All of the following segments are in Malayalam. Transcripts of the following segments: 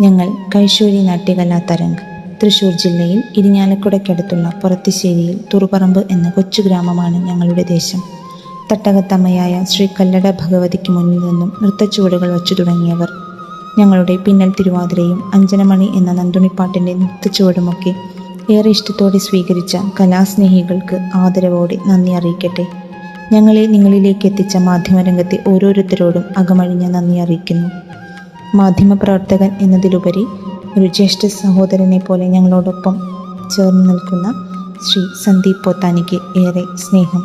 ഞങ്ങൾ കൈശൂരി നാട്യകലാ തരംഗ് തൃശൂർ ജില്ലയിൽ ഇരിഞ്ഞാലക്കുടയ്ക്കടുത്തുള്ള പുറത്തിശ്ശേരിയിൽ തുറുപറമ്പ് എന്ന കൊച്ചു ഗ്രാമമാണ് ഞങ്ങളുടെ ദേശം. തട്ടകത്തമ്മയായ ശ്രീ കല്ലട ഭഗവതിക്ക് മുന്നിൽ നിന്നും നൃത്തച്ചുവടുകൾ വച്ചു തുടങ്ങിയവർ. ഞങ്ങളുടെ പിന്നൽ തിരുവാതിരയും അഞ്ജനമണി എന്ന നന്ദുണിപ്പാട്ടിന്റെ നൃത്തച്ചുവടുമൊക്കെ ഏറെ ഇഷ്ടത്തോടെ സ്വീകരിച്ച കലാസ്നേഹികൾക്ക് ആദരവോടെ നന്ദി അറിയിക്കട്ടെ. ഞങ്ങളെ നിങ്ങളിലേക്ക് എത്തിച്ച മാധ്യമരംഗത്തെ ഓരോരുത്തരോടും അകമഴിഞ്ഞ നന്ദി അറിയിക്കുന്നു. മാധ്യമപ്രവർത്തകൻ എന്നതിലുപരി ഒരു ജ്യേഷ്ഠ സഹോദരനെ പോലെ ഞങ്ങളോടൊപ്പം ചേർന്ന് നിൽക്കുന്ന ശ്രീ സന്ദീപ് പോത്താനിക്ക് ഏറെ സ്നേഹം.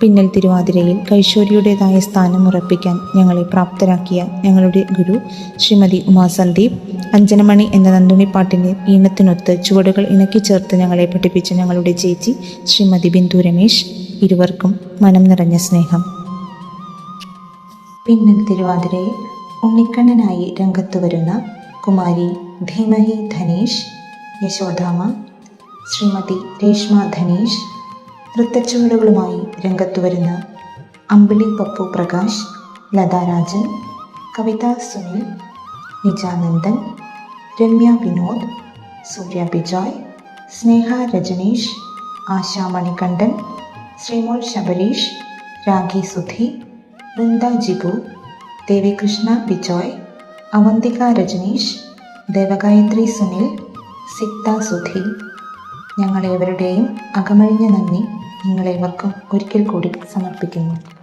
പിന്നൽ തിരുവാതിരയിൽ കൈശോരിയുടേതായ സ്ഥാനം ഉറപ്പിക്കാൻ ഞങ്ങളെ പ്രാപ്തരാക്കിയ ഞങ്ങളുടെ ഗുരു ശ്രീമതി ഉമാ സന്ദീപ് അഞ്ജനമണി എന്ന നന്ദുണിപ്പാട്ടിന്റെ ഈണത്തിനൊത്ത് ചുവടുകൾ ഇണക്കി ചേർത്ത് ഞങ്ങളെ പഠിപ്പിച്ച ഞങ്ങളുടെ ചേച്ചി ശ്രീമതി ബിന്ദു രമേശ് ഇരുവർക്കും മനം നിറഞ്ഞ സ്നേഹം. പിന്നൽ തിരുവാതിരയിൽ ഉണ്ണിക്കണ്ണനായി രംഗത്ത് വരുന്ന കുമാരി ധീമഹി ധനേഷ് യശോധാമ ശ്രീമതി രേഷ്മ ധനേഷ് നൃത്തച്ചുവടുകളുമായി രംഗത്തു വരുന്ന അമ്പിളി പപ്പു പ്രകാശ് ലതാ രാജൻ കവിത സുനിൽ നിജാനന്ദൻ രമ്യ വിനോദ് സൂര്യ ബിജോയ് സ്നേഹ രജനീഷ് ആശ മണികണ്ഠൻ ശ്രീമോൾ ശബരീഷ് രാഖി സുധി വൃന്ദ ജിബു ദേവികൃഷ്ണ ബിജോയ് അവന്തിക രജനീഷ് ദേവഗായത്രി സുനിൽ സിക്ത സുധി. ഞങ്ങളേവരുടെയും അകമഴിഞ്ഞ നന്ദി നിങ്ങളേവർക്കും ഒരിക്കൽ കൂടി സമർപ്പിക്കുന്നു.